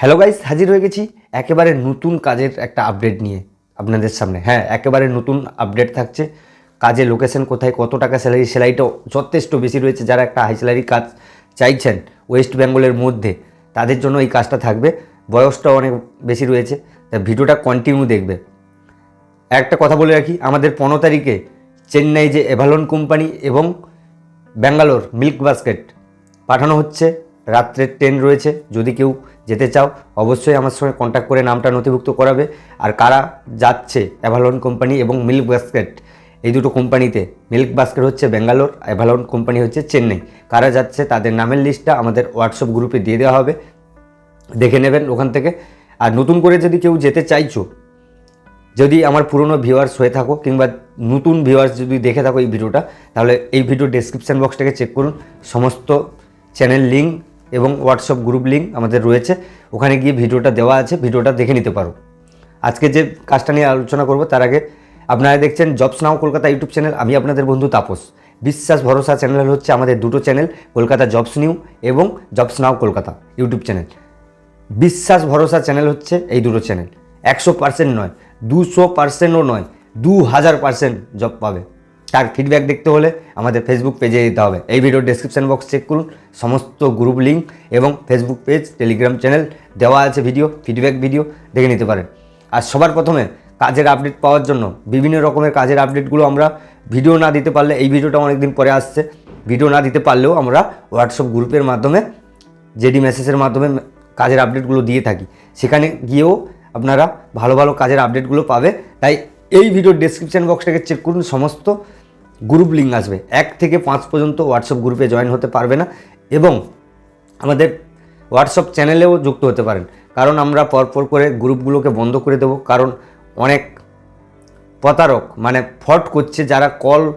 Hello guys হাজির হয়ে গেছি। একেবারে নতুন কাজের একটা আপডেট নিয়ে আপনাদের সামনে। হ্যাঁ একেবারে নতুন আপডেট থাকছে। কাজের লোকেশন কোথায়, কত টাকা স্যালারি স্যালারিটাও যথেষ্ট বেশি রয়েছে যারা একটা হাই স্যালারি কাজ চাইছেন ওয়েস্ট বেঙ্গলের মধ্যে, তাদের জন্য এই কাজটা থাকবে। বয়সটাও অনেক বেশি রয়েছে, তা ভিডিওটা কন্টিনিউ দেখবে। একটা কথা বলে রাখি, আমাদের পনেরো তারিখে চেন্নাই যে এভালন কোম্পানি এবং ব্যাঙ্গালোর মিল্ক বাস্কেট পাঠানো হচ্ছে। রাত্রের ট্রেন রয়েছে। যদি কেউ যেতে চাও, অবশ্যই আমার সঙ্গে কন্ট্যাক্ট করে নামটা নথিভুক্ত করাবে। আর কারা যাচ্ছে অ্যাভালন কোম্পানি এবং মিল্ক বাস্কেট এই দুটো কোম্পানিতে মিল্ক বাস্কেট হচ্ছে ব্যাঙ্গালোর অ্যাভালন কোম্পানি হচ্ছে চেন্নাই কারা যাচ্ছে তাদের নামের লিস্টটা আমাদের হোয়াটসঅ্যাপ গ্রুপে দিয়ে দেওয়া হবে। দেখে নেবেন ওখান থেকে। আর নতুন করে যদি কেউ যেতে চাইছো, যদি আমার পুরনো ভিউয়ার্স হয়ে থাকো কিংবা নতুন ভিউয়ার্স যদি দেখে থাকো এই ভিডিওটা, তাহলে এই ভিডিও ডেসক্রিপশান বক্সটাকে চেক করুন। সমস্ত চ্যানেল লিঙ্ক এবং হোয়াটসঅ্যাপ গ্রুপ লিঙ্ক আমাদের রয়েছে। ওখানে গিয়ে ভিডিওটা দেওয়া আছে, ভিডিওটা দেখে নিতে পারো। আজকে যে কাজটা নিয়ে আলোচনা করব, তার আগে আপনারা দেখছেন jobs now Kolkata YouTube channel আমি আপনাদের বন্ধু তাপস। বিশ্বাস ভরসা চ্যানেল হচ্ছে আমাদের দুটো চ্যানেল কলকাতা জবস নিউ এবং jobs now Kolkata YouTube channel বিশ্বাস ভরসা চ্যানেল হচ্ছে এই দুটো চ্যানেল একশো পার্সেন্ট নয়, দুশো পার্সেন্টও নয় দু হাজার পার্সেন্ট জব পাবে। তার ফিডব্যাক দেখতে হলে আমাদের ফেসবুক পেজে দিতে হবে। এই ভিডিওর ডেসক্রিপশন বক্স চেক করুন, সমস্ত গ্রুপ লিঙ্ক এবং ফেসবুক পেজ টেলিগ্রাম চ্যানেল দেওয়া আছে ভিডিও ফিডব্যাক ভিডিও দেখে নিতে পারেন। আর সবার প্রথমে কাজের আপডেট পাওয়ার জন্য বিভিন্ন রকমের কাজের আপডেটগুলো আমরা ভিডিও না দিতে পারলে, এই ভিডিওটা অনেকদিন পরে আসছে ভিডিও না দিতে পারলেও আমরা হোয়াটসঅ্যাপ গ্রুপের মাধ্যমে জেডি মেসেজের মাধ্যমে কাজের আপডেটগুলো দিয়ে থাকি। সেখানে গিয়েও আপনারা ভালো ভালো কাজের আপডেটগুলো পাবে। তাই এই ভিডিওর ডেসক্রিপশন বক্সটাকে চেক করুন, সমস্ত গ্রুপ লিঙ্ক আসবে। এক থেকে পাঁচ পর্যন্ত হোয়াটসঅ্যাপ গ্রুপে জয়েন হতে পারবে না এবং আমাদের হোয়াটসঅ্যাপ চ্যানেলেও যুক্ত হতে পারেন। কারণ আমরা পরপর করে গ্রুপগুলোকে বন্ধ করে দেবো। কারণ অনেক প্রতারক মানে ফট করছে, যারা কল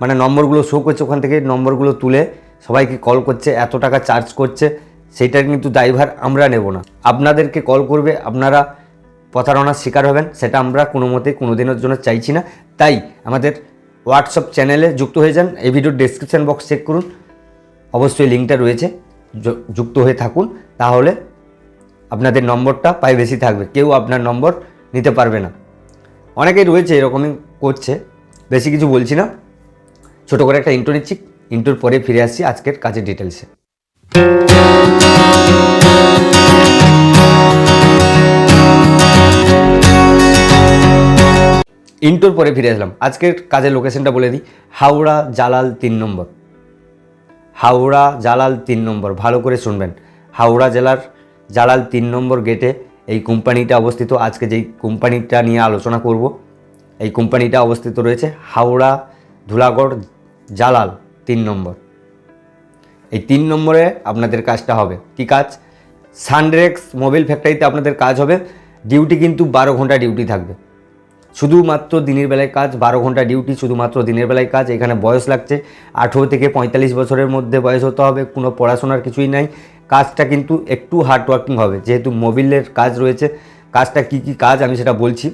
মানে নম্বরগুলো শো করছে ওখান থেকে নম্বরগুলো তুলে সবাইকে কল করছে, এত টাকা চার্জ করছে, সেইটার কিন্তু দায়ভার আমরা নেব না। আপনাদেরকে কল করবে, আপনারা প্রতারণার শিকার হবেন, সেটা আমরা কোনো মতে কোনো দিনের জন্য চাইছি না। তাই আমাদের হোয়াটসঅ্যাপ চ্যানেলে যুক্ত হয়ে যান। এই ভিডিওর ডেসক্রিপশান বক্স চেক করুন। অবশ্যই লিঙ্কটা রয়েছে। যুক্ত হয়ে থাকুন। তাহলে আপনাদের নম্বরটা প্রাইভেসি থাকবে। কেউ আপনার নম্বর নিতে পারবে না। অনেকেই রয়েছে, এরকমই করছে। বেশি কিছু বলছি না। ছোটো করে একটা ইন্টো নিচ্ছি। ইন্টোর পরে ফিরে আসছি আজকের কাজের ডিটেলসে ইন্টোর পরে ফিরে আসলাম। আজকের কাজের লোকেশনটা বলে দিই। হাওড়া জালাল তিন নম্বর। হাওড়া জালাল তিন নম্বর, ভালো করে শুনবেন। হাওড়া জেলার জালাল তিন নম্বর গেটে এই কোম্পানিটা অবস্থিত। আজকে যেই কোম্পানিটা নিয়ে আলোচনা করব, এই কোম্পানিটা অবস্থিত রয়েছে হাওড়া ধুলাগড় জালাল তিন নম্বর। এই তিন নম্বরে আপনাদের কাজটা হবে। কি কাজ? সানরেক্স মোবাইল ফ্যাক্টরিতে আপনাদের কাজ হবে। ডিউটি কিন্তু বারো ঘণ্টা ডিউটি থাকবে। শুধুমাত্র দিনের বেলায় কাজ, বারো ঘণ্টা ডিউটি শুধুমাত্র দিনের বেলায় কাজ, এখানে বয়স লাগছে। আঠেরো থেকে পঁয়তাল্লিশ বছরের মধ্যে বয়স হতে হবে, কোনো পড়াশোনার কিছুই নাই। কাজটা কিন্তু একটু হার্ড ওয়ার্কিং হবে, যেহেতু মোবিলের কাজ রয়েছে। কাজটা কি কি কাজ আমি সেটা বলছি।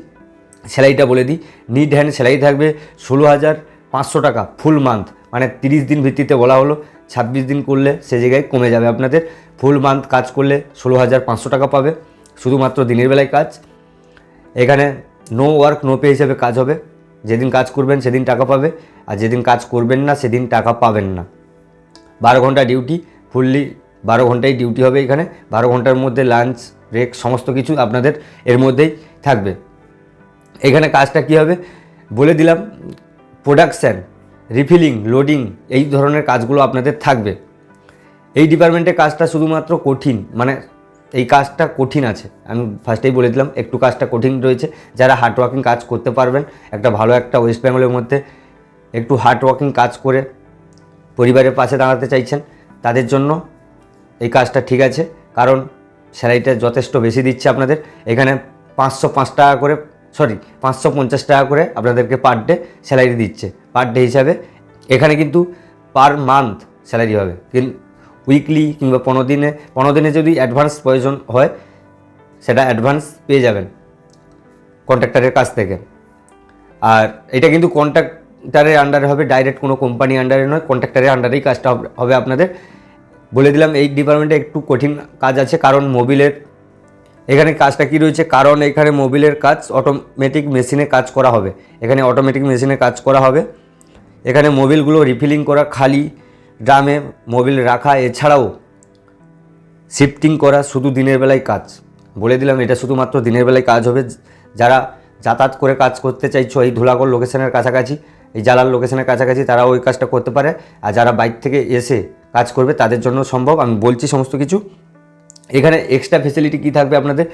সেলাইটা বলে দিই। নিড হ্যান্ড সেলাই থাকবে ষোলো হাজার পাঁচশো টাকা ফুল মান্থ মানে তিরিশ দিন ভিত্তিতে বলা হলো। ছাব্বিশ দিন করলে সে জায়গায় কমে যাবে আপনাদের। ফুল মান্থ কাজ করলে ষোলো হাজার পাঁচশো টাকা পাবে। শুধুমাত্র দিনের বেলায় কাজ। এখানে নো ওয়ার্ক নো পে হিসেবে কাজ হবে। যেদিন কাজ করবেন, সেদিন টাকা পাবে। আর যেদিন কাজ করবেন না, সেদিন টাকা পাবেন না। বারো ঘণ্টা ডিউটি ফুললি বারো ঘন্টাই ডিউটি হবে এখানে। বারো ঘণ্টার মধ্যে লাঞ্চ ব্রেক সমস্ত কিছু আপনাদের এর মধ্যেই থাকবে। এখানে কাজটা কী হবে? বলে দিলাম প্রোডাকশান রিফিলিং লোডিং এই ধরনের কাজগুলো আপনাদের থাকবে। এই ডিপার্টমেন্টে কাজটা শুধুমাত্র কঠিন মানে এই কাজটা কঠিন আছে। আমি ফার্স্টেই বলে দিলাম, একটু কাজটা কঠিন রয়েছে। যারা হার্ড ওয়ার্কিং কাজ করতে পারবেন, একটা ভালো একটা ওয়েস্ট বেঙ্গলের মধ্যে একটু হার্ড ওয়ার্কিং কাজ করে পরিবারের পাশে দাঁড়াতে চাইছেন, তাদের জন্য এই কাজটা ঠিক আছে। কারণ স্যালারিটা যথেষ্ট বেশি দিচ্ছে আপনাদের। এখানে পাঁচশো পাঁচ টাকা করে সরি পাঁচশো পঞ্চাশ টাকা করে আপনাদেরকে পার ডে স্যালারি দিচ্ছে। পার ডে হিসাবে এখানে কিন্তু পার মান্থ স্যালারি হবে। কিন্তু উইকলি কিংবা পনেরো দিনে পনেরো দিনে যদি অ্যাডভান্স প্রয়োজন হয়, সেটা অ্যাডভান্স পেয়ে যাবেন কন্ট্রাক্টারের কাছ থেকে। আর এটা কিন্তু কন্ট্রাক্টারের আন্ডারে হবে ডাইরেক্ট কোনো কোম্পানি আন্ডারে নয় কন্ট্রাক্টারের আন্ডারেই কাজটা হবে- আপনাদের। বলে দিলাম, এই ডিপার্টমেন্টে একটু কঠিন কাজ আছে, কারণ মোবিলের এখানে কাজটা কি রয়েছে? কারণ এখানে মোবিলের কাজ অটোমেটিক মেশিনে কাজ করা হবে। এখানে অটোমেটিক মেশিনে কাজ করা হবে। এখানে মোবিলগুলো রিফিলিং করা, খালি ড্রামে মোবিল রাখা, এছাড়াও শিফটিং করা শুধু দিনের বেলায় কাজ। বলে দিলাম, এটা শুধুমাত্র দিনের বেলায় কাজ হবে। যারা যাতায়াত করে কাজ করতে চাইছো, এই ধুলাগড় লোকেশনের কাছাকাছি, এই জালাল লোকেশনের কাছাকাছি তারা ওই কাজটা করতে পারে। আর যারা বাইক থেকে এসে কাজ করবে, তাদের জন্য সম্ভব। আমি বলছি সমস্ত কিছু। এখানে এক্সট্রা ফেসিলিটি কী থাকবে আপনাদের?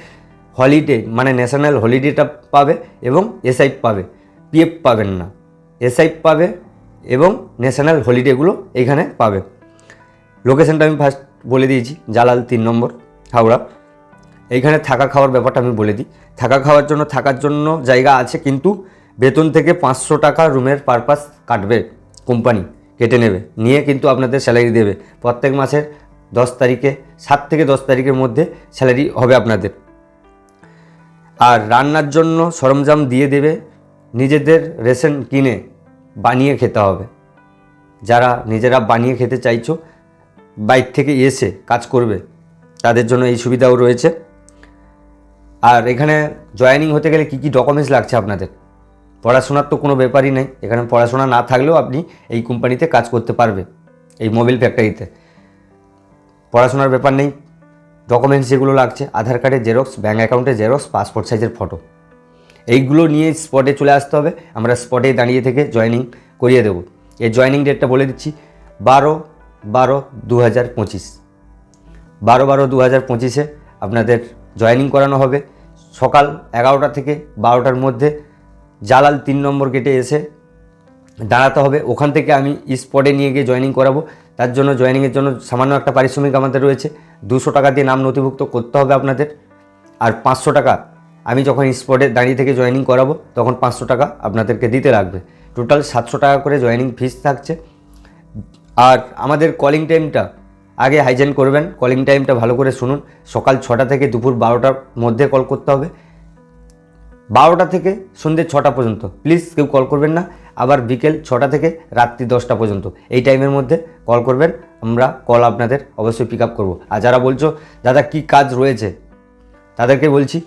হলিডে মানে ন্যাশনাল হলিডেটা পাবে এবং এসআইপ পাবে। পিএফ পাবেন না। এসআইপ পাবে এবং ন্যাশনাল হলিডেগুলো এখানে পাবে। লোকেশনটা আমি ফার্স্ট বলে দিয়েছি, জালাল তিন নম্বর, হাওড়া। এইখানে থাকা খাওয়ার ব্যাপারটা আমি বলে দিই। থাকা খাওয়ার জন্য, থাকার জন্য জায়গা আছে কিন্তু বেতন থেকে পাঁচশো টাকা রুমের পারপাস কাটবে কোম্পানি কেটে নেবে। নিয়ে কিন্তু আপনাদের স্যালারি দেবে। প্রত্যেক মাসের দশ তারিখে, সাত থেকে দশ তারিখের মধ্যে স্যালারি হবে আপনাদের। আর রান্নার জন্য সরঞ্জাম দিয়ে দেবে। নিজেদের রেশন কিনে বানিয়ে খেতে হবে। যারা নিজেরা বানিয়ে খেতে চাইছো বাইক থেকে এসে কাজ করবে, তাদের জন্য এই সুবিধাও রয়েছে। আর এখানে জয়েনিং হতে গেলে কী কী ডকুমেন্টস লাগছে আপনাদের? পড়াশোনার তো কোনো ব্যাপারই নেই। এখানে পড়াশোনা না থাকলেও আপনি এই কোম্পানিতে কাজ করতে পারবে, এই মোবিল ফ্যাক্টরিতে পড়াশোনার ব্যাপার নেই। ডকুমেন্টস যেগুলো লাগছে, আধার কার্ডের জেরক্স ব্যাঙ্ক অ্যাকাউন্টের জেরক্স পাসপোর্ট সাইজের ফটো এইগুলো নিয়ে স্পটে চলে আসতে হবে। আমরা স্পটে দাঁড়িয়ে থেকে জয়েনিং করিয়ে দেবো। এই জয়েনিং ডেটটা বলে দিচ্ছি, বারো বারো দু হাজার পঁচিশ। বারো বারো দু হাজার পঁচিশে আপনাদের জয়েনিং করানো হবে। সকাল এগারোটা থেকে বারোটার মধ্যে জালাল তিন নম্বর গেটে এসে দাঁড়াতে হবে। ওখান থেকে আমি স্পটে নিয়ে গিয়ে জয়েনিং করাবো। তার জন্য জয়েনিংয়ের জন্য সামান্য একটা পারিশ্রমিক আমাদের রয়েছে। দুশো টাকা দিয়ে নাম নথিভুক্ত করতে হবে আপনাদের। আর পাঁচশো টাকা আমি যখন স্পটে দাঁড়িয়ে থেকে জয়েনিং করাবো, তখন পাঁচশো টাকা আপনাদেরকে দিতে লাগবে। টোটাল সাতশো টাকা করে জয়েনিং ফিস থাকছে। আর আমাদের কলিং টাইমটা আগে হাইজেন করবেন কলিং টাইমটা ভালো করে শুনুন। সকাল ছটা থেকে দুপুর বারোটার মধ্যে কল করতে হবে। বারোটা থেকে সন্ধ্যে ছটা পর্যন্ত। প্লিজ কেউ কল করবেন না। আবার বিকেল ছটা থেকে রাত্রি দশটা পর্যন্ত। এই টাইমের মধ্যে কল করবেন। আমরা কল আপনাদের অবশ্যই পিক আপ করব। আর যারা বলছো, দাদা, কী কাজ রয়েছে? তাদেরকে বলছি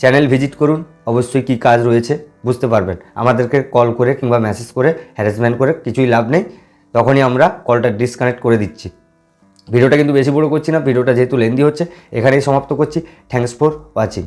চ্যানেল ভিজিট করুন, অবশ্যই কি কাজ রয়েছে বুঝতে পারবেন। আমাদেরকে কল করে কিংবা মেসেজ করে হ্যারাসমেন্ট করে কিছুই লাভ নেই। তখনই আমরা কলটা ডিসকানেক্ট করে দিচ্ছি। ভিডিওটা কিন্তু বেশি বড় করছি না, ভিডিওটা যেহেতু লেন্দি হচ্ছে, এখানেই সমাপ্ত করছি। Thanks for watching